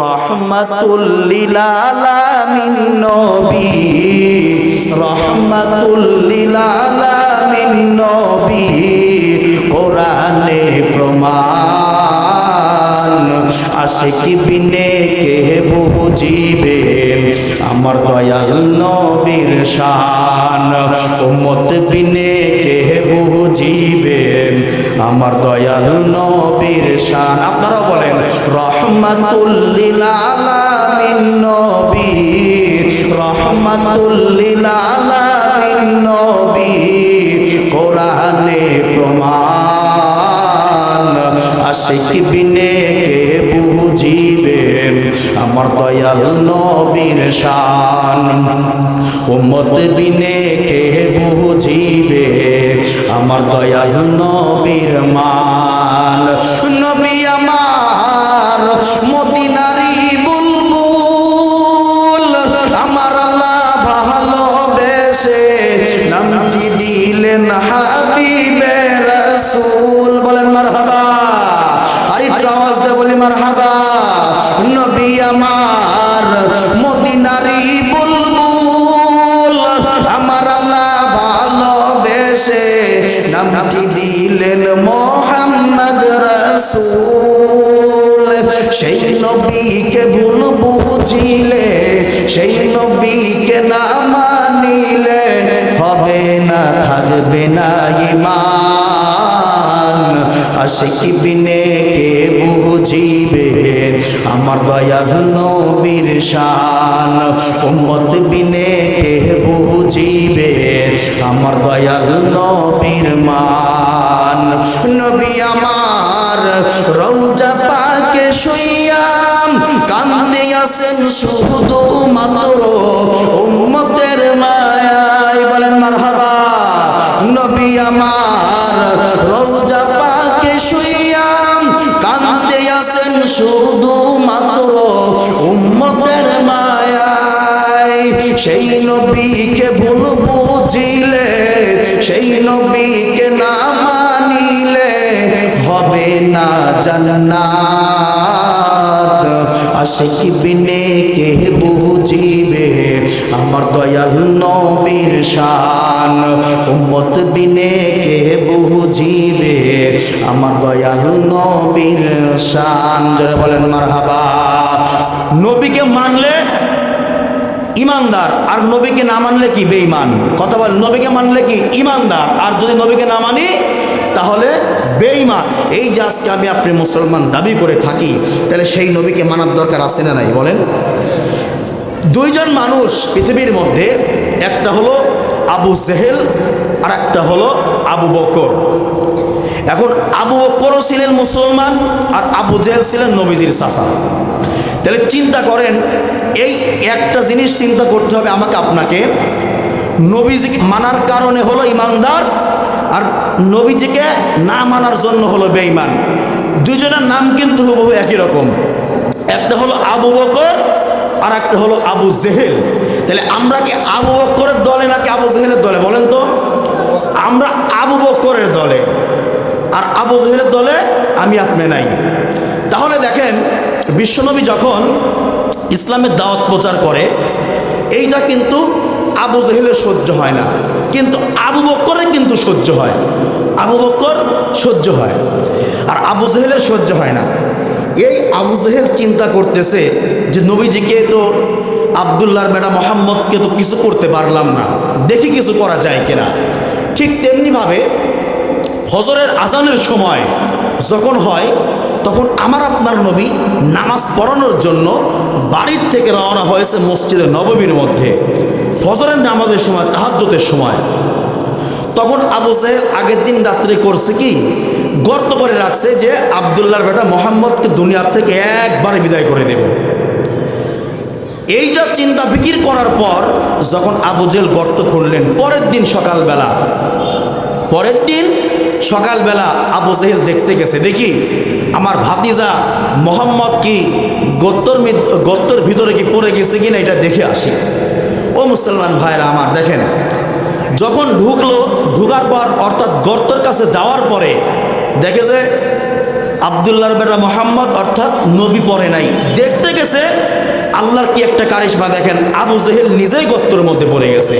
রহমাতুল্লিল আলামিন নবী রহমতুল্লিলালামিন নবী কোরআনে প্রমাণ আশিক বিনে কে বুঝিবে আমার দয়াল নবীর শান, উম্মত বিনে কে বুঝিবে আমার দয়াল নবীর শান আপনারা বলেন রহমাতুল্লিল আলামিন নবী রহমাতুল্লিল আলামিন নবী কোরআনে প্রমাণ। আশিক বিনে কে বুঝিবে আমার দয়াল নবীর শান। উম্মত বিনে কে বুঝিবে আমার দয়াল নবীর মান। আশিক বিনে কে বুঝিবে? আমার দয়াল নবীর শান। উম্মত বিনে কে বুঝিবে? আমার দয়াল নবীর মান। নবী আমার রৌজা পাকে শুইয়াম কান্দে আসেন শুধু মাত্র উম্মতের মায়ায়। বলেন, মারহাবা। নবী আমার রৌজা শুইয়াম কান্দে আসেন শুধু মাত্র উম্মতের মায়ায়। সেই নবীকে ভুল বুঝিলে, সেই নবীকে না মানিলে হবে না জান্নাত। আশিক বিনে কে বুঝিবে? আমার দয়াল নবীর শান। উম্মত বিনে কে বুঝিবে? আমার দয়াল নবীর শান। জোরে বলেন, মারহাবা। নবীকে মানলে ইমানদার, আর নবীকে না মানলে কি? বেঈমান। কথা বল, নবীকে মানলে কি? ইমানদার, আর যদি নবীকে না মানি, তাহলে বেঈমান। এই যে আজকে আমি আপনি মুসলমান দাবি করে থাকি, তাহলে সেই নবীকে মানার দরকার আছে না নাই? বলেন। দুইজন মানুষ পৃথিবীর মধ্যে, একটা হলো আবু জেহেল আর একটা হলো আবু বকর। এখন আবু বকরও ছিলেন মুসলমান আর আবু জেহেল ছিলেন নবীজির চাষা তাহলে চিন্তা করেন, এই একটা জিনিস চিন্তা করতে হবে আমাকে আপনাকে। নবীজিকে মানার কারণে হলো ইমানদার আর নবীজিকে না মানার জন্য হলো বেঈমান। দুজনের নাম কিন্তু হুবহু একই রকম। একটা হলো আবু বকর আর একটা হলো আবু জেহেল। তাহলে আমরা কি আবু বকরের দলে নাকি আবু জেহেলের দলে? বলেন তো। আমরা আবু বকরের দলে। আর আবু জেহেলের দলে আমি আপনি নাই। তাহলে দেখেন, বিশ্বনবী যখন ইসলামের দাওয়াত প্রচার করে, এইটা কিন্তু আবু জেহেলের সহ্য হয় না। কিন্তু আবু বক্করের কিন্তু সহ্য হয়। আবু বক্কর সহ্য হয়। আর আবু জেহেলের সহ্য হয় না। এই আবু জেহেল চিন্তা করতেছে যে নবীজিকে তো আবদুল্লাহর বেটা মোহাম্মদকে তো কিছু করতে পারলাম না। দেখি কিছু করা যায় কিনা। ঠিক তেমনিভাবে ফজরের আজানের সময় যখন হয়, তখন আমার আপনার নবী নামাজ পড়ানোর জন্য বাড়ির থেকে রওনা হয়েছে মসজিদে নবমীর মধ্যে। ফজরের নামাজের সময় তাহাজ্যতের সময়। তখন আবু সাহেল আগের দিন রাত্রে করছে কি? গর্ত করে রাখছে যে আবদুল্লাহর বেটা মোহাম্মদকে দুনিয়ার থেকে একবারে বিদায় করে দেব। এইটা চিন্তা ফিকির করার পর যখন আবু জেল গর্ত খুললেন, পরের দিন সকালবেলা, পরের দিন সকালবেলা আবু জেহেল দেখতে গেছে, দেখি আমার ভাতিজা মোহাম্মদ কি গত্তর গর্তর ভিতরে কি পড়ে গেছে কিনা এটা দেখে আসি। ও মুসলমান ভাইরা আমার, দেখেন, যখন ঢুকলো, ঢুকার পর অর্থাৎ গর্তর কাছে যাওয়ার পরে দেখে যে আবদুল্লাহর বেটা মোহাম্মদ, অর্থাৎ নবী পরে নাই। দেখতে গেছে, আল্লাহর কি একটা কারিশমা দেখেন, আবু জেহেল নিজেই গর্তর মধ্যে পড়ে গেছে।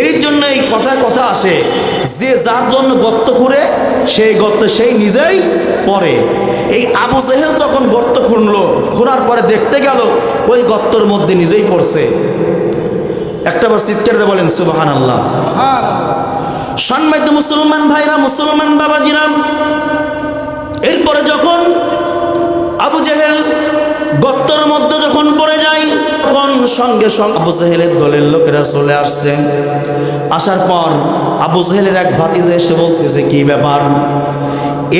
এর জন্য এই কথায় কথা আসে, যে যার জন্য গর্ত করে সেই গর্ত সেই নিজেই পড়ে। এই আবু জেহেল যখন গর্ত খুঁড়লো, খোঁড়ার পরে দেখতে গেল, ওই গর্তর মধ্যে নিজেই পড়ছে। একটা বার চিৎকার বলেন সুবাহান আল্লাহ সম্মানিত মুসলমান ভাইরা, মুসলমান বাবাজিরা, এরপরে যখন আবু জেহেল গর্তর মধ্যে যখন পড়ে যায়, তখন সঙ্গে সঙ্গে আবু জেহেলের দলের লোকেরা চলে আসছে। আসার পর আবু জেহেলের এক ভাতিজে এসে বলতেছে, কি ব্যাপার?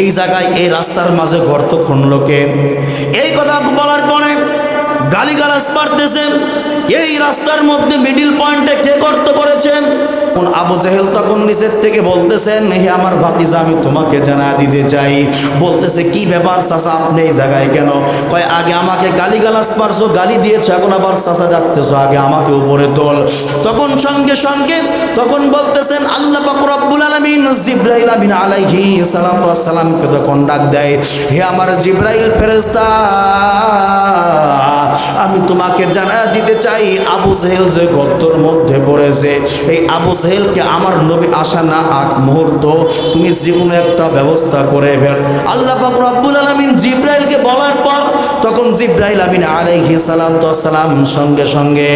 এই জায়গায়, এই রাস্তার মাঝে গর্ত খুনলোকে এই কথা বলার পরে গালিগালাজ পারতেছে এই রাস্তার মধ্যে মিডিল পয়েন্টে কে গর্ত করেছেন আবু জেহেল তখন নিচের থেকে বলতেছেন, হে আমার ভাতিজা, আমি তোমাকে জানা দিতে চাই। বলতেছে, কি ব্যাপার চাচা, আপনি এই জায়গায় কেন? কয়, আগে আমাকে গালি গালাজ পারছ গালি দিয়েছ, এখন আবার চাচা ডাকতেছো, আগে আমাকে উপরে তোল। তখন সঙ্গে সঙ্গে তখন বলতেছেন, আল্লাহ পাক রব্বুল আলামিন জিব্রাইল আমিন আলাইহি সালামকে তখন ডাক দেয়। হে আমার জিব্রাইল ফেরেশতা আমি তোমাকে জানা দিতে চাই, আবু জেহেল যে গর্তর মধ্যে পড়েছে, এই আবু জেহেলকে আমার নবী আসা না আগ মুহূর্ত, তুমি যে কোনো একটা ব্যবস্থা করে ফেল। আল্লাহ পাক রব্বুল আলামিন জিব্রাইলকে বলার পর তখন জিব্রাইল আমিন আলাইহি সালাম তো সালাম সঙ্গে সঙ্গে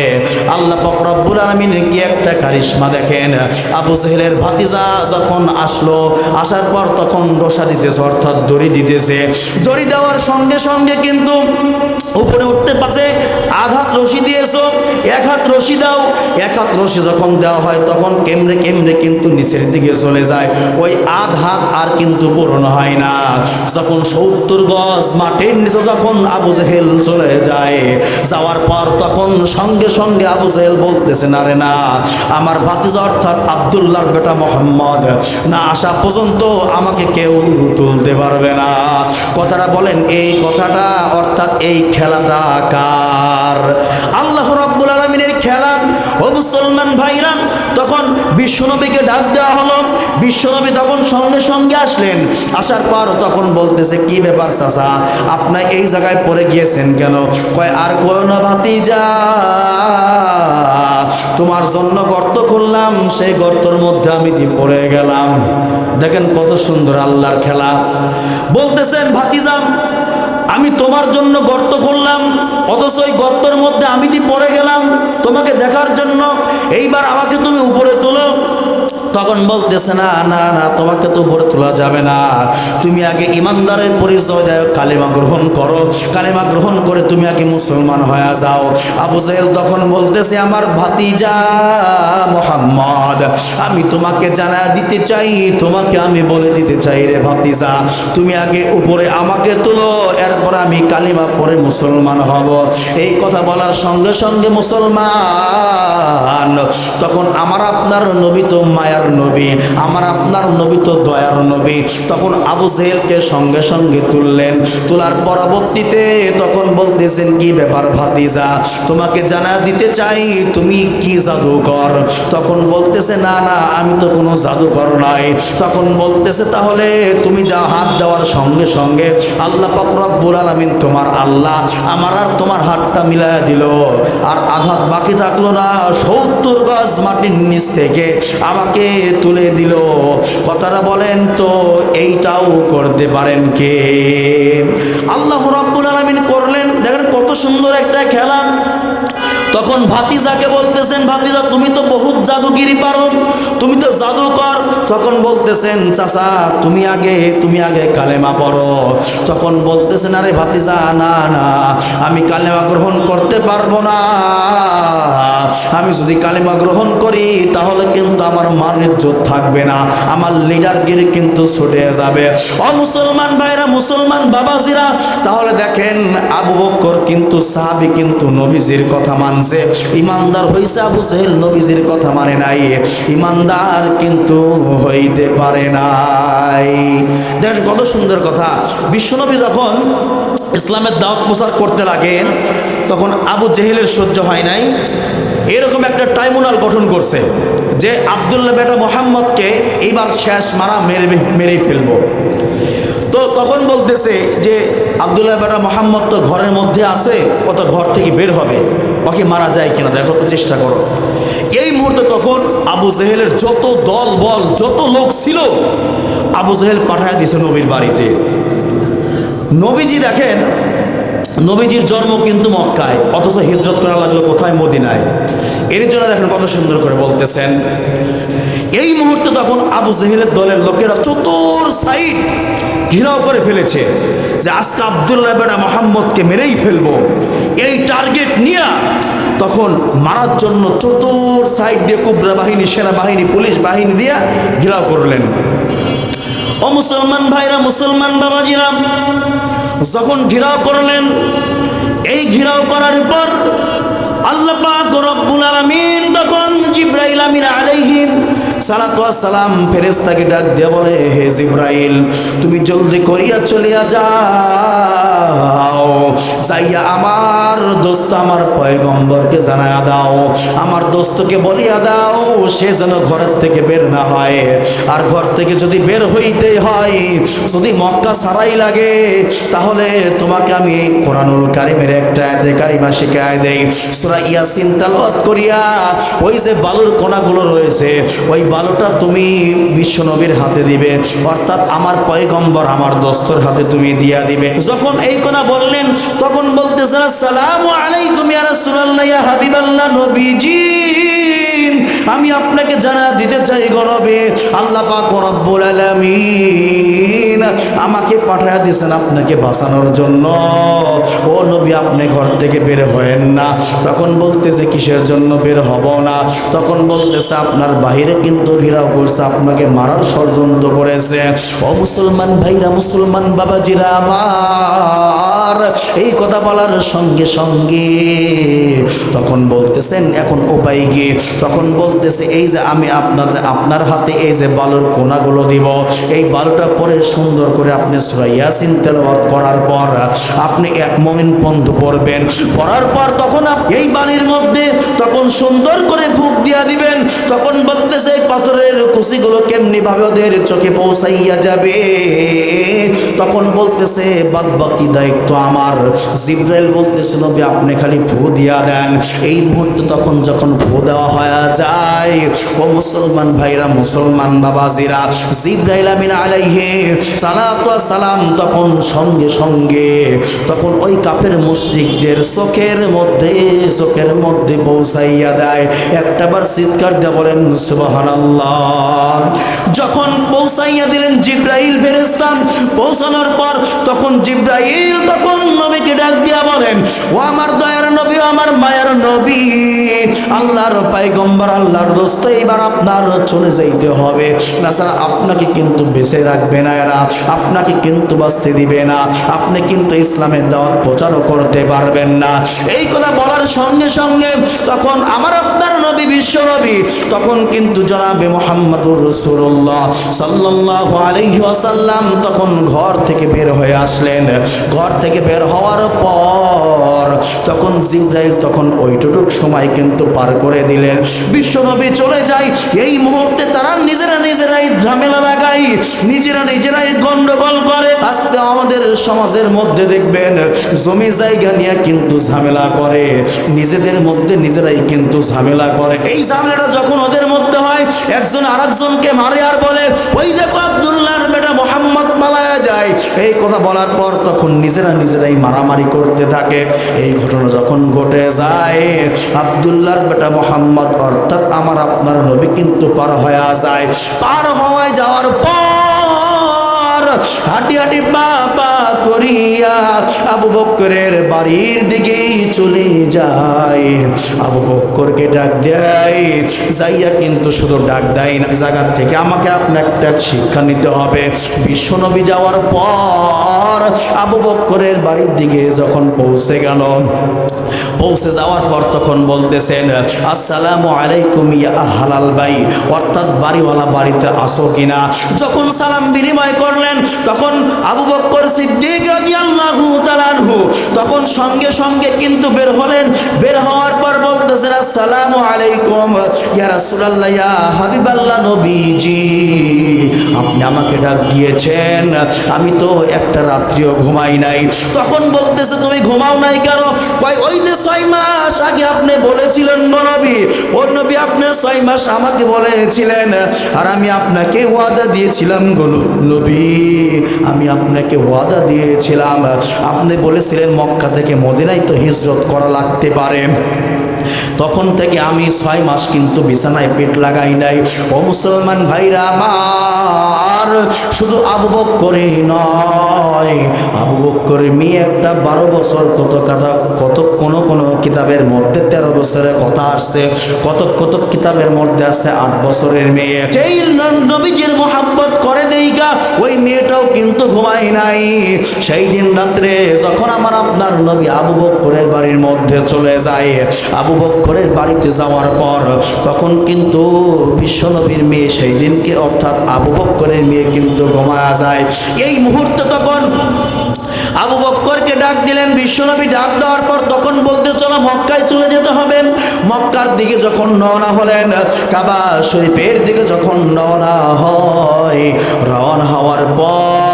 আল্লাহ পাক রব্বুল আলামিন কি একটা কারিশমা দেখেন। আবু জেহেলের ভাতিজা যখন আসলো, আসার পর তখন ডোসা দিতেছে, অর্থাৎ দড়ি দিতেছে। দড়ি দেওয়ার সঙ্গে সঙ্গে কিন্তু উপরে উঠতে যে পারছে আঘাত রশি দিয়েছ, এক হাত রশি দাও। এক হাত রশি যখন দেওয়া হয়, তখন কেমড়ে কেমড়ে কিন্তু নিচের দিকে চলে যায়। ওই আধ হাত আর কিন্তু পূরণ হয় না। যখন সত্তর গজ মাটির নিচে যখন আবু জেহেল চলে যায়, যাওয়ার পর তখন সঙ্গে সঙ্গে আবু জেহেল বলতেছে, না রে না, আমার ভাতিজা অর্থাৎ আবদুল্লাহর বেটা মোহাম্মদ, না আসা পর্যন্ত আমাকে কেউ তুলতে পারবে না। কথাটা বলেন, এই কথাটা অর্থাৎ এই খেলাটা কার? আল্লাহ রাব্বুল আলামিনের খেলা ও মুসলমান তখন বিশ্বনবীকে ডাক দেওয়া হলো। বিশ্বনবী তখন সঙ্গে সঙ্গে আসলেন। আসার পর তখন বলতেছে, কি ব্যাপার চাচা? আপনার এই জায়গায় পড়ে গিয়েছেন কেন? কয়, আর না ভাতিজা। তোমার জন্য গর্ত খুললাম, সেই গর্তর মধ্যে আমি পড়ে গেলাম? দেখেন কত সুন্দর আল্লাহর খেলা। বলতেছেন, ভাতিজা, আমি তোমার জন্য গর্ত করলাম অথচ ওই গর্তের মধ্যে আমি কি পড়ে গেলাম? তোমাকে দেখার জন্য এইবার আমাকে তুমি উপরে তোলো তখন বলতেছে, না না না, তোমাকে তো উপরে তোলা যাবে না। তুমি আগে ইমানদারের পরিচয় দেয় কালেমা গ্রহণ করো। কালেমা গ্রহণ করে তুমি আগে মুসলমান হয়ে যাও। আবু জাহেল তখন বলতেছে, আমার ভাতিজা মোহাম্মদ, আমি তোমাকে জানা দিতে চাই, তোমাকে আমি বলে দিতে চাই রে ভাতিজা। তুমি আগে উপরে আমাকে তোলো, এরপর আমি কালিমা পরে মুসলমান হব। এই কথা বলার সঙ্গে সঙ্গে মুসলমান, তখন আমার আপনার নবী তো মায়ার নবী, আমার আপনার নবী তো দয়ার নবী। তখন আবু জেহেলকে সঙ্গে সঙ্গে তুললেন। তোলার পরবর্তীতে তখন বলতেছেন, কি ব্যাপার ভাতিজা? তোমাকে জানা দিতে চাই, তুমি কি জাদুকর তখন বলতেছে, না না, আমি তো কোনো জাদুকর নাই। তখন বলতেছে, তাহলে তুমি যা হাত দেওয়ার সঙ্গে সঙ্গে আল্লাহ পাক রব্বুল আলামিন তোমার আল্লাহ আমার আর তোমার হাতটা মিলায়া দিল। আর আঘাত বাকি থাকল না, সত্তর গজ মাটির নিচ থেকে আমাকে তুলে দিল। কথাটা বলেন তো, এইটাও করতে পারেন কে? আল্লাহ রব্বুল আলমিন করলেন। দেখেন কত সুন্দর একটা খেলা। তখন ভাতিজাকে বলতেছেন, ভাতিজা, তুমি তো বহুত জাদুগিরি পারো, তুমি তো জাদুকর। তখন বলতেছেন, চাচা, তুমি আগে তুমি আগে কালেমা পড়ো। তখন বলতেছেন, আরে ভাতিজা, না না, আমি কালেমা গ্রহণ করতে পারব না। আমি যদি কালেমা গ্রহণ করি, তাহলে কিন্তু আমার মান ইজ্জত থাকবে না, আমার লিডারগিরি কিন্তু ছুটে যাবে। ও মুসলমান ভাইরা, মুসলমান বাবাজিরা, তাহলে দেখেন, আবু বক্কর কিন্তু সাহাবি, কিন্তু নবীজির কথা মানছে। ইমানদার হইছে আবু জেহেল, নবীজির কথা মানে নাই। ইমানদার কিন্তু হইতে পারে নাই। দেখেন কত সুন্দর কথা। বিশ্বনবী যখন ইসলামের দাওয়াত প্রচার করতে লাগে তখন আবু জেহেলের সহ্য হয় নাই। এরকম একটা ট্রাইব্যুনাল গঠন করছে যে আবদুল্লাহ বেটা মোহাম্মদকে এইবার শেষ মারা মেরে মেরেই ফেলব। তো তখন বলতেছে যে আবদুল্লাহ বেটা মোহাম্মদ তো ঘরের মধ্যে আছে কত ঘর থেকে বের হবে। ওকে মারা যায় কিনা দেখো তো চেষ্টা করো। এই মুহূর্তে তখন আবু জেহেলের যত দল, বল, যত লোক ছিল, আবু জেহেল পাঠায় দিয়েছে নবীর বাড়িতে। নবীজি দেখেন, নবীজির জন্ম কিন্তু মক্কায়, অথচ হিজরত করা লাগল কোথায়? মদিনায়। এর জন্য দেখেন কত সুন্দর করে বলতেছেন, এই মুহূর্তে তখন আবু জেহেলের দলের লোকেরা চতুর সাইড ঘেরাও করে ফেলেছে। যে আজকে আবদুল্লাহ বেটা মোহাম্মদকে মেরেই ফেলব। এই টার্গেট নিয়ে তখন মারার জন্য চতুর সাইড দিয়ে কুবরা বাহিনী সেনাবাহিনী পুলিশ বাহিনী দিয়ে ঘেরাও করলেন। ও মুসলমান ভাইরা, মুসলমান বাবাজিরা, যখন ঘেরাও করলেন, এই ঘেরাও করার পর আল্লাহ রব্বুল আলামিন তখন জিব্রাইল আমিন ওয়াস সালাম ফেরেশতাকে ডাক দিয়ে বলে, হে জিব্রাইল, তুমি জলদি করিয়া চলিয়া যাও। যাইয়া আমার দোস্ত আমার পয়গম্বরকে জানায়া দাও। আমার দোস্তকে বলিয়া দাও, সে যেন ঘরের থেকে বের না হয়। আর ঘর থেকে যদি বের হইতে হয়, যদি মক্কা সারাই লাগে, তাহলে তোমাকে আমি কোরআনুল কারিমের একটা আয়াতে কারিমা শিখায় দেই। সূরা ইয়াসিন তেলাওয়াত করিয়া, ওই যে বালুর কোনাগুলো রয়েছে, ওই বালুটা তুমি বিশ্বনবীর হাতে দিবে। অর্থাৎ আমার পয়গম্বর আমার দস্তর হাতে তুমি দিয়া দিবে। যখন এই কথা বললেন, তখন বলতেছে সালাম আলাইকুম ইয়া রাসূলুল্লাহ, ইয়া হাবিবাল্লাহ নবীজি। আমি আপনাকে জানা দিতে চাই গরবে আল্লাহ পাক রব্বুল আলামিন আমাকে পাঠায় দিয়েছেন আপনাকে বাঁচানোর জন্য। ও নবী, আপনি ঘর থেকে বের হয়েন না। তখন বলতেছে, কিসের জন্য বের হব না? তখন বলতেছে, আপনার বাহিরে কিন্তু ঘেরাও করছে, আপনাকে মারার ষড়যন্ত্র করেছে। ও মুসলমান ভাইরা, মুসলমান বাবাজিরা আমার, এই কথা বলার সঙ্গে সঙ্গে তখন বলতেছেন, এখন উপায় কি? তখন বলতেছে, এই যে আমি আপনাদের, আপনার হাতে এই যে বালুর কোনাগুলো দিব, এই বালুটা পরে সুন্দর করে আপনি সুরাইয়াসিন তেলাওয়াত করার পর আপনি এক মমিন পন্থ পড়বেন। পড়ার পর তখন এই বালির মধ্যে তখন সুন্দর করে ফুক দিয়া দিবেন। তখন বলতেছে পাথরের কুচিগুলো কেমনি ভাবে ওদের চোখে পৌঁছাইয়া যাবে? তখন বলতেছে বাদ বাকি দায়িত্ব আমার। জিব্রাইল বলতেছে, নবী, আপনি খালি ফু দিয়া দেন। এই মুহূর্তে তখন যখন ফু দেওয়া হয়ে যায় ও মুসলমান ভাইরা, মুসলমান বাবাজিরা, জিব্রাইল আমিন আলাইহে, সালাতু সালাম তখন সঙ্গে সঙ্গে, তখন ওই কাফের মুশরিকদের চোখের মধ্যে চোখের মধ্যে পৌঁছাইয়া দেয়। একটাবার চিৎকার দিয়ে বলেন, সুবহানাল্লাহ। যখন পৌঁছাইয়া দিলেন জিব্রাইল ফেরেস্তান পৌঁছানোর পর তখন জিব্রাইল তখন নবীকে ডাক দিয়া বলেন, ও আমার দয়ার নবী আমার মায়ের নবী, আল্লাহর পাইগম্বর আল্লাহর দোস্ত, এবার আপনার চলে যাইতে হবে। স্যার আপনাকে কিন্তু বেঁচে রাখবে না এরা, আপনাকে কিন্তু বাঁচতে দিবে না, আপনি কিন্তু ইসলামের দাওয়াত প্রচারও করতে পারবেন না। এই কথা বলার সঙ্গে সঙ্গে তখন আমার আপনার নবী, বিশ্ব নবী, তখন কিন্তু জনাবে মোহাম্মদুর রসুল্লাহ সাল্লাল্লাহু আলাইহি ওয়াসাল্লাম তখন ঘর থেকে বের হয়ে আসলেন। ঘর থেকে বের হওয়ার পর তখন জিব্রাইল তখন ওইটুক সময় কিন্তু পার করে দিলেন। বিশ্বনবী চলে যায়, এই মুহূর্তে তারা নিজেরা নিজেরাই ঝামেলা লাগাই নিজেরা নিজেরাই গন্ডগোল করে। আজকে আমাদের সমাজের মধ্যে দেখবেন, জমি জায়গা নিয়ে কিন্তু ঝামেলা করে, নিজেদের মধ্যে নিজেরাই কিন্তু ঝামেলা করে। এই ঝামেলাটা যখন ওদের মধ্যে হয়, একজন আরেকজনকে মারে আর বলে, ওই দেখো মোহাম্মদ পালায়া যায়। এই কথা বলার পর তখন নিজেরা নিজেরাই মারামারি করতে থাকে। এই ঘটনা যখন ঘটে যায়, আব্দুল্লাহর বেটা মোহাম্মদ অর্থাৎ আমার আপনার নবী কিন্তু পার হয়ে যায়। পার হওয়ায় যাওয়ার পর হাঁটি হাঁটি পা পা করিয়া আবু বক্করের বাড়ির দিকে চলে যায়। আবু বক্করকে ডাক দেয়, যাইয়া কিন্তু শুধু ডাক দেয় না জায়গা থেকে আমাকে আপনার একটা শিক্ষা নিতে হবে। বিশ্বনবী যাওয়ার পর আবু বক্করের বাড়ির দিকে যখন পৌঁছে গেল, পৌঁছে যাওয়ার পর তখন বলতেছেন, আসসালামু আলাইকুম ইয়া হালাল ভাই অর্থাৎ বাড়িওয়ালা বাড়িতে আসো কিনা? যখন সালাম বিনিময় করলেন তখন আবু বক্কর সিদ্দিক তখন সঙ্গে সঙ্গে কিন্তু বের হলেন। বের হওয়ার পর বলতেছেন, আসসালামু আলাইকুম নবীজি, আপনি আমাকে ডাক দিয়েছেন। আমি তো একটা রাত্রিও ঘুমাই নাই। তখন বলতেছে, তুমি ঘুমাও নাই কেন? কয়, ওই যে ছয় মাস আগে আপনি বলেছিলেন নবী, ও নবী আপনি ছয় মাস আমাকে বলেছিলেন, আর আমি আপনাকে ওয়াদা দিয়েছিলাম গো নবী। আমি আপনাকে ওয়াদা দিয়েছিলাম। আপনি বলেছিলেন মক্কা থেকে মদিনায় তো হিজরত করা লাগতে পারে। তখন থেকে আমি ছয় মাস কিন্তু বিছানায় পেট লাগাই নাই। ও মুসলমান ভাইরা আমার, শুধু আবু বক্করে নয়, আবু বক্করে মেয়ে একটা বারো বছর কত কথা, কত কোনো কোনো কিতাবের মধ্যে তেরো বছরের কথা আসছে, কত কত কিতাবের মধ্যে আসছে আট বছরের মেয়ে। সেই নবীজির মোহাব্বত করে দেইকা ওই মেয়েটাও কিন্তু ঘুমায় নাই। সেই দিন রাত্রে যখন আমার আপনার নবী আবু বক্করের বাড়ির মধ্যে চলে যায়, আবু বক্করের বাড়িতে যাওয়ার পর তখন কিন্তু বিশ্বনবীর মেয়ে সেই দিনকে অর্থাৎ আবু বক্করের মেয়ে কিন্তু ঘুমায়া যায়। এই মুহূর্তে তখন আবু বক্করকে ডাক দিলেন, বিশ্বনবী ডাক দেওয়ার পর তখন বলতে চলো মক্কায় চলে যেতে হবে। মক্কার দিকে যখন রওনা হলেন, কাবা শরীফের দিকে যখন রওনা হয়, রওনা হওয়ার পর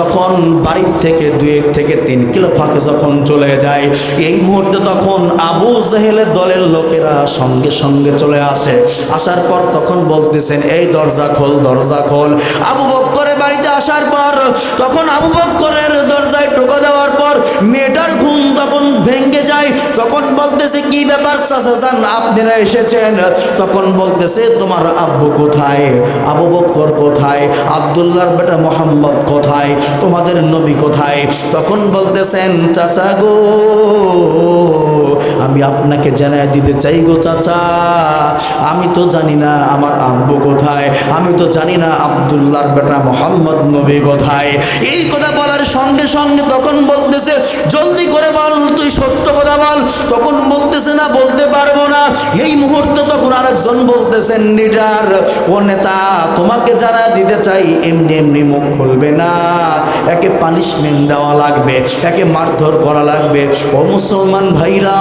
তখন বাড়ির থেকে দুই থেকে তিন কিলো ফাঁকে যখন চলে যায়, এই মুহূর্তে তখন আবু জাহেলের দলের লোকেরা সঙ্গে সঙ্গে চলে আসে। আসার পর তখন বলতেছেন, এই দরজা খোল দরজা খোল। আবু বক্করের বাড়িতে আসার পর, তখন আবু বক্করের দরজায় টোকা দেওয়ার পর মেয়েটার ঘুম তখন ভেঙে যায়। তখন বলতেছে, কি ব্যাপার চাচাচান আপনারা এসেছেন? তখন বলতেছে, তোমার আব্বু কোথায়? আবু বক্কর কোথায়? আবদুল্লাহর বেটা মোহাম্মদ কোথায়? তোমাদের নবী কোথায়? তখন বলতেছেন, চাচা গো, আমি আপনাকে জানাই দিতে চাই গো চাচা। আমি তো জানি না আমার আব্বু কোথায়। আমি তো জানি না আবদুল্লাহর বেটা মোহাম্মদ নবী কোথায়। এই কথা বলার সঙ্গে সঙ্গে তখন বলতেছে, জলদি করে বল, তুই সত্য কথা বল। তখন বলতেছে না, বলতে পারব না। এই মুহূর্তে তখন আরেকজন বলতেছেন, লিডার, ও নেতা, তোমাকে যারা দিতে চাই, এমনি এমনি মুখ খুলবে না। একে পানিশমেন্ট দেওয়া লাগবে, একে মারধর করা লাগবে। ও মুসলমান ভাইরা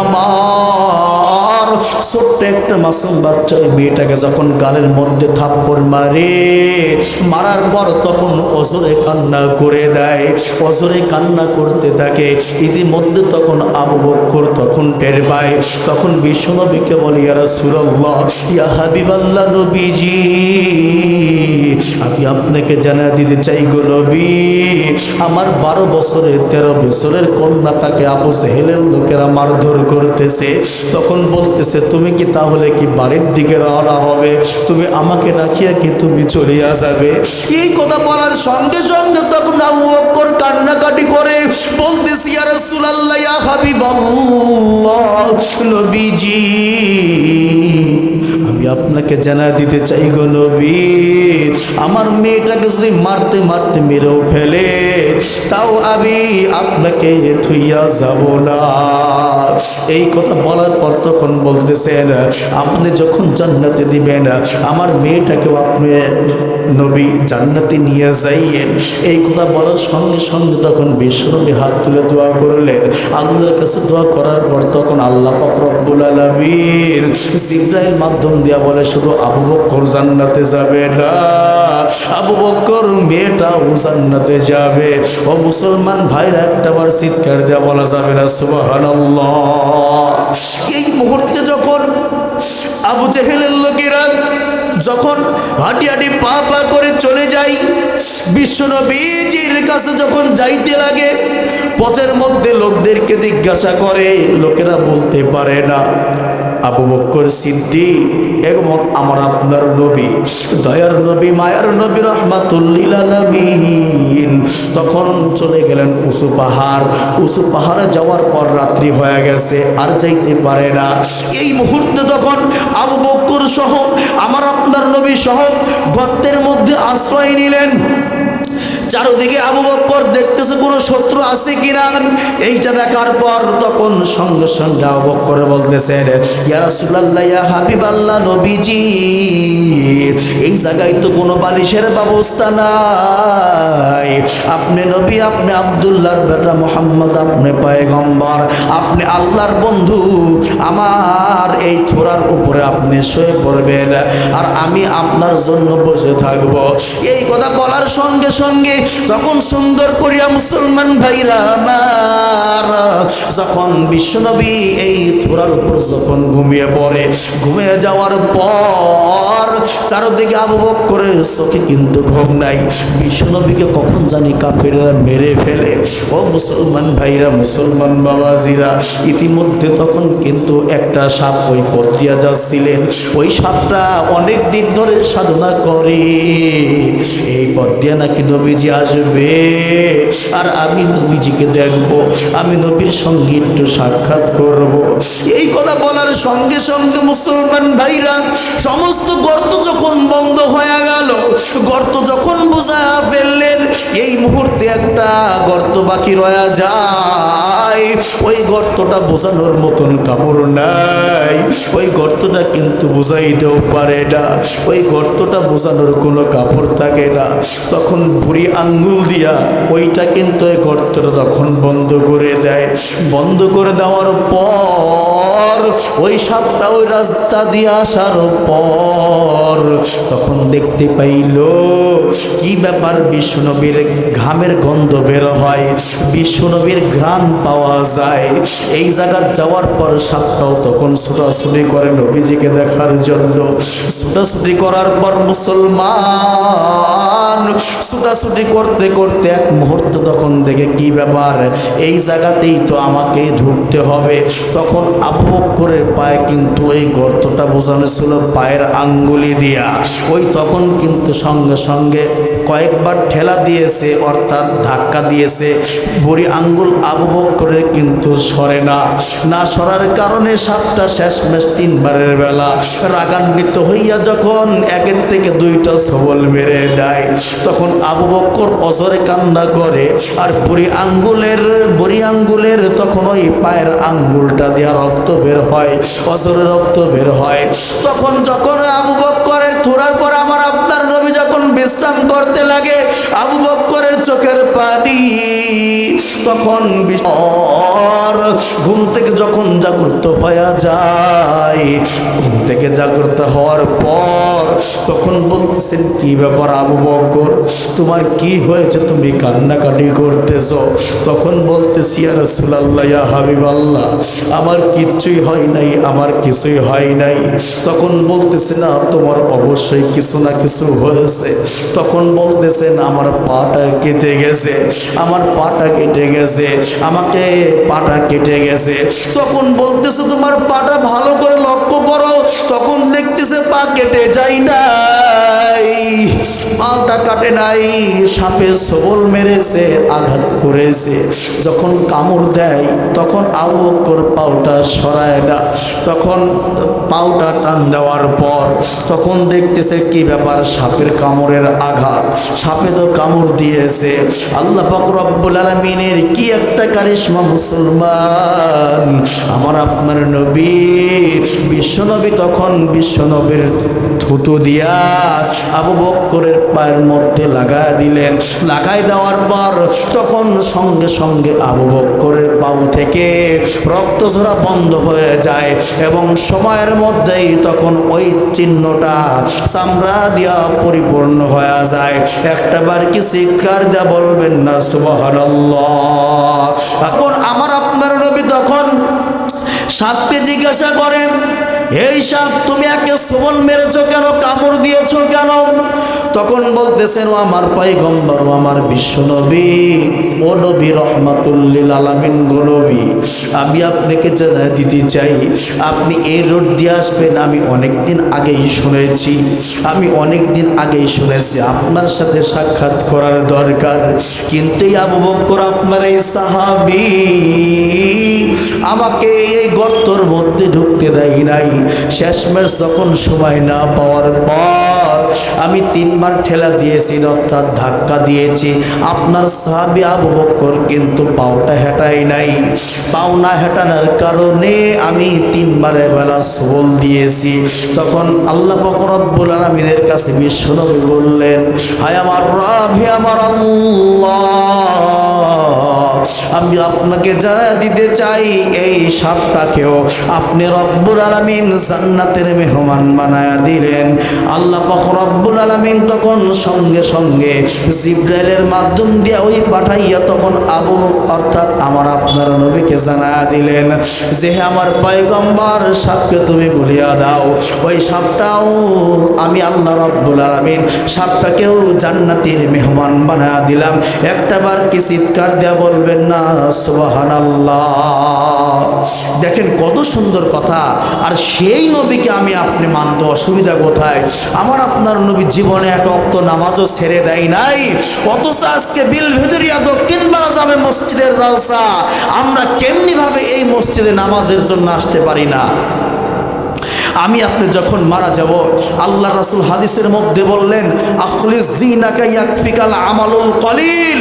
ছোট্ট একটা মাসুম বাচ্চা ওই মেয়েটাকে যখন গালের মধ্যে থাপ্পড় মারে, মারার পর তখন অজরে কান্না করে দেয়। অজরে কান্না করতে থাকে। ইতিমধ্যে তখন আবু বক্কর তখন টের পায়। তখন বিশ্বনবীকে বলে ইয়ারা ইয়া হাবিবাল্লাহ নবীজি, আমি আপনাকে জানা দিতে চাই গো নবী। আমার বারো বছরের, তেরো বছরের কন্যাটাকে আবু জেহেলের লোকেরা মারধর করতেছে। তখন বলতেছে, তুমি কি তাহলে কি বাড়ির দিকে রওনা হবে? তুমি আমাকে রাখিয়া কি তুমি চলিয়া যাবে? এই কথা বলার সঙ্গে সঙ্গে তখন আবু কান্নাকাটি করে বলতেছি আর রাসূলুল্লাহ, ইয়া হাবিবাল্লাহ, নবীজি আমি আপনাকে জানা দিতে চাই গো নবী। আমার মেয়েটাকে যদি মারতে মারতে মেরেও ফেলে, তাও আমি আপনাকে থুইয়া যাব না। এই কথা বলার পর তখন বলতেছেন, আপনি যখন জান্নাতে দিবেন, আমার মেয়েটাকেও আপনি নবী জান্নাতে নিয়ে যাইয়েন। এই কথা বলার সঙ্গে সঙ্গে তখন বিশ্বনবী হাত তুলে দোয়া করলেন। আল্লাহর কাছে দোয়া করার পর তখন আল্লাহ পাক রব্বুল আলামিন জিব্রাইল মাধ্যম দিয়া বলে, শুধু আবু বক্কর জান্নাতে যাবে না। আবু বক্কর মেয়েটাও জান্নাতে যাবে। ও মুসলমান ভাইরা একটাবার চিৎকার দেওয়া বলা যাবে না, সুবহানাল্লাহ। এই মুহূর্তে যখন আবু জেহেলের লোকেরা যখন হাঁটি হাঁটি পা পা করে চলে যাই বিশ্বনবীজির কাছে যখন যাইতে লাগে, পথের মধ্যে লোকদেরকে জিজ্ঞাসা করে, লোকেরা বলতে পারে না। আবু বক্কর সিদ্দি এবং আমার আপনার নবী, দয়ার নবী, মায়ার নবী, রহমাতুল্লিল তখন চলে গেলেন উঁচু পাহাড়। উঁচু পাহাড়ে যাওয়ার পর রাত্রি হয়ে গেছে, আর যাইতে পারে না। এই মুহূর্তে তখন আবু বক্কর সহ, আমার আপনার নবী সহ গর্তের মধ্যে আশ্রয় নিলেন চারদিকে আবু বক্কর দেখতেছে কোনো শত্রু আছে কিনা? এইটা দেখার পর তখন সঙ্গে সঙ্গে আবু বক্কর বলতেছেন ইয়া রাসূলুল্লাহ, ইয়া হাবিবাল্লাহ, নবীজি, এই জায়গায় তো কোনো বালিশের ব্যবস্থা নাই। আপনি নবী, আপনি আব্দুল্লাহর বেটা মোহাম্মদ, আপনি পয়গম্বর, আপনি আল্লাহর বন্ধু। আমার এই থোড়ার উপরে আপনি শুয়ে পড়বেন। আর আমি আপনার জন্য বসে থাকব। এই কথা বলার সঙ্গে সঙ্গে তখন সুন্দর করিয়া মুসলমান ভাইরা আমার, যখন বিশ্বনবী এই থোড়ার উপর যখন ঘুমিয়ে পড়ে, ঘুমিয়ে যাওয়ার পর চারদিকে আবু বক্করের চোখে কিন্তু ঘুম নাই। বিশ্বনবীকে কখন জানি কাফেররা মেরে ফেলে। ও মুসলমান ভাইরা, মুসলমান বাবাজিরা, ইতিমধ্যে তখন কিন্তু একটা সাপ ওই পথ যাচ্ছিলেন। ওই সাপটা অনেক দিন ধরে সাধনা করে। এই পথ দিয়া নাকি নবীজি আসবে। আর আমি নবীজিকে দেখব, আমি নবীর সঙ্গে একটু সাক্ষাৎ করব। এই কথা বলার সঙ্গে সঙ্গে মুসলমান ভাইরা, সমস্ত গর্ত যখন বন্ধ হয়ে গেল, গর্ত যখন বোঝা ফেললেন, এই মুহূর্তে একটা গর্ত বাকি রয়া যায়। ওই গর্তটা বোঝানোর মতন কাপড় নাই। ওই গর্তটা কিন্তু বোঝাইতেও পারে না। ওই গর্তটা বোঝানোর কোনো কাপড় থাকে না। তখন বুড়ি আঙ্গুল দিয়া ওইটা কিন্তু ওই গর্তটা তখন বন্ধ করে দেয়। বন্ধ করে দেওয়ার পর ওই সাপটা ওই রাস্তা দিয়ে আসার পর তখন দেখতে পাইল, কি ব্যাপার বিষ্ণুনবীর ঘামের গন্ধ বের হয়, বিষ্ণুনবীর ঘ্রাণ পাওয়া যায়। এই জায়গা যাওয়ার পর সাপটাও তখন ছুটাছুটি করে নবীজিকে দেখার জন্য। ছুটাছুটি করার পর মুসলমান ছুটাছুটি করতে করতে এক মুহূর্ত তখন দেখে কি ব্যাপার? এই জায়গাতেই তো আমাকে ঢুকতে হবে। তখন আবু বক্করের পায়ে কিন্তু এই গর্তটা বোঝানো ছিল পায়ের আঙ্গুলি দিয়া। ওই তখন কিন্তু সঙ্গে সঙ্গে কয়েকবার ঠেলা দিয়েছে, অর্থাৎ ধাক্কা দিয়েছে। বুড়ি আঙ্গুল আবু বক্করের কিন্তু সরে না। না সরার কারণে সাতটা শেষমেশ তিনবারের বেলা রাগান্বিত হইয়া যখন একের থেকে দুইটা সবল মেরে দেয়, তখন আবু বক্কর অজরে কান্না করে, আর বুড়ি আঙ্গুলের বুড়ি আঙ্গুলের তখন ওই পায়ের আঙ্গুলটা দিয়া রক্ত বের হয়, অজরে রক্ত বের হয়। তখন যখন আবু বিশ্রাম করতে লাগে আবু বক্করের চোখের পানি, তখন বিশর ঘুম থেকে যখন জাগ্রত হয়ে যায়, ঘুম থেকে জাগ্রত হওয়ার পর তখন বলতেছেন, কি ব্যাপার আবু বক্কর তোমার কি হয়েছে? তুমি কান্নাকাটি করতেছ? তখন বলতেছি আর রাসূলুল্লাহ, ইয়া হাবিবাল্লাহ, আমার কিচ্ছুই হয় নাই, আমার কিছুই হয় নাই। তখন বলতেছে, না, তোমার অবশ্যই কিছু না কিছু হয়েছে। তখন বলতেছেন, আমার পাটা কেটে গেছে, আমার পাটা কেটে গেছে, আমাকে পাটা কেটে গেছে। তখন বলতেছে, তোমার পাটা ভালো করে লক্ষ্য করো। তখন দেখতেছে পা কেটে যাই নাই। কাটে নাই, সাপে সবল মেরেছে, আঘাত করেছে। যখন কামড় দেয়, তখন আবু বকর পাউটা সরায় না। তখন পাউটা টান দেওয়ার পর তখন দেখতেছে কি ব্যাপার, সাপের কামড়ের আঘাত। সাপে তো কামড় দিয়েছে। আল্লাহ রব্বুল আলামিনের কি একটা কারিশমা মুসলমান। আমার আপনার নবী, বিশ্বনবী তখন বিশ্বনবীর থুতু দিয়া আবু বক্করের পায়ের মধ্যে লাগাই দিলেন। লাগাই দেওয়ার পর তখন সঙ্গে সঙ্গে আবু বক্করের পাউ থেকে রক্ত ঝরা বন্ধ হয়ে যায় এবং সময়ের মধ্যেই তখন ওই চিহ্নটা চামড়া দিয়া পরিপূর্ণ হয়ে যায়। একটা বার কি চিৎকার দেয়া বলবেন না, সুবহানাল্লাহ। এখন আমার আপনার নবী তখন সাপকে জিজ্ঞাসা করেন এই সাপ, তুমি একে সবল মেরেছ কেন? কাপড় দিয়েছ কেন? তখন বলতেছেন, ও আমার পাইগম্বর, ও আমার বিশ্ব নবী, ও নবী রহমাতুল্লিল আলামিন গো নবী, আমি আপনাকে জানাই দিতে চাই, আপনি এই রোড দিয়ে আসবেন, আমি অনেক দিন আগেই শুনেছি, আমি অনেক দিন আগেই শুনেছি, আপনার সাথে সাক্ষাৎ করার দরকার, কিন্তু আবু বকর আপনার এই সাহাবি আমাকে এই গর্ত গর্তর মধ্যে ঢুকতে দেয় নাই। শেষমেশ যখন সময় না পাওয়ার পর আমি তিনবার ঠেলা দিয়েছি, অর্থাৎ ধাক্কা দিয়েছি। আপনার সাহাবি আবু বক্কর কিন্তু পাওটা হেঁটাই নাই। পাও না হেঁটানোর কারণে আমি তিনবার বেলা সোল দিয়েছি। তখন আল্লাহ ফকরব্বুল আলমিনের কাছে বিশ্বনবী বললেন, হায় আমার রাভি আমার আল্লাহ! আমি আপনাকে জানা দিতে চাই, এই সাপটাকেও আপনি রব্বুল আলমিন জান্নাতের মেহমান বানায়া দিলেন। আল্লাহ রব্বুল আলমিন তখন সঙ্গে সঙ্গে জিব্রাইলের মাধ্যম দিয়ে ওই পাঠাইয়া তখন আবু, অর্থাৎ আমার আপনার নবীকে জানা দিলেন যে আমার পয়গম্বর, সাপকে তুমি বলিয়া দাও। ওই সাপটাও আমি আল্লাহ রব্বুল আলমিন সাপটাকেও জান্নাতের মেহমান বানায়া দিলাম। একটা বার কি চিৎকার দেয়া বলবেন না সুবাহান দেখেন কত সুন্দর কথা। আর সেই নবীকে আমি আপনি মানতে অসুবিধা কোথায়? আমার আপনার নবী জীবনে এক অক্ত নামাজও ছেড়ে দেয় নাই। অথচ আজকে বিল ভেদরিয়া দক্ষিণ পাড়া যাবে মসজিদের জালসা। আমরা কেমনি ভাবে এই মসজিদে নামাজের জন্য আসতে পারি না? আমি আপনি যখন মারা যাব, আল্লাহ রাসুল হাদিসের মধ্যে বললেন, আখলিস দিনাকা আমালুল কলিল।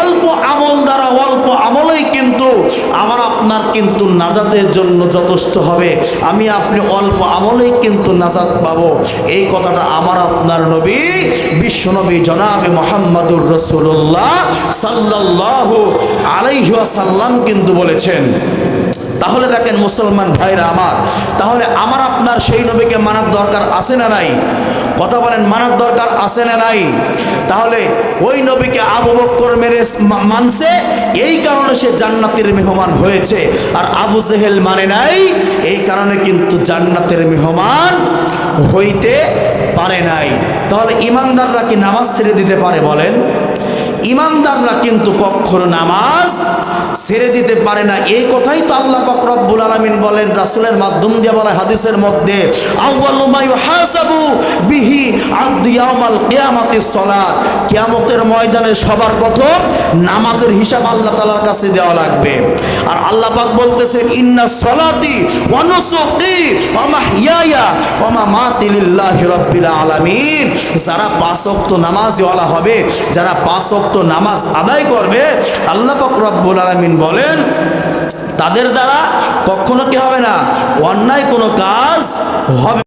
অল্প আমল দ্বারা অল্প আমলেই কিন্তু আমার, আপনার কিন্তু নাজাতের জন্য যথেষ্ট হবে। আমি আপনি অল্প আমলেই কিন্তু নাজাত পাবো। এই কথাটা আমার আপনার নবী বিশ্বনবী জনাবে মোহাম্মদুর রসুল্লাহ সাল্লাহ আলাইহাসাল্লাম কিন্তু বলেছেন। তাহলে দেখেন মুসলমান ভাইরা আমার, তাহলে আমার আপনার সেই নবীকে মানার দরকার আছে না নাই? কথা বলেন, মানার দরকার আছে না নাই? তাহলে ওই নবীকে আবু মেরে মানছে, এই কারণে সে জান্নাতের মেহমান হয়েছে। আর আবু জেহেল মানে নাই, এই কারণে কিন্তু জান্নাতের মেহমান হইতে পারে নাই। তাহলে ইমানদাররা কি নামাজ ছেড়ে দিতে পারে বলেন? ইমানদাররা কিন্তু কখনো নামাজ ছেড়ে দিতে পারে না। এই কথাই তো আল্লাহ রব্বুল আলামিন বলেন রাসূলের মাধ্যম দিয়ে বলে হাদিসের মধ্যে মা বিহি আবদু ইয়াউমাল কিয়ামাতিস সালাত। কিয়ামতের ময়দানে সবার প্রথম নামাজের হিসাব আল্লাহ তাআলার কাছে দেওয়া লাগবে। আর আল্লাহ পাক বলতেছেন, ইন্না সলাতি ওয়া নুসুকি ওয়া মাহইয়ায়া ওয়া মামাতি লিল্লাহি রাব্বিল আলামিন। যারা পাঁচ ওয়াক্ত নামাজওয়ালা হবে, যারা পাঁচ নামাজ আদায় করবে, আল্লাহ পাক রব্বুল আলামিন বলেন তাদের দ্বারা কখনো কি হবে না? অন্যায় কোনো কাজ হবে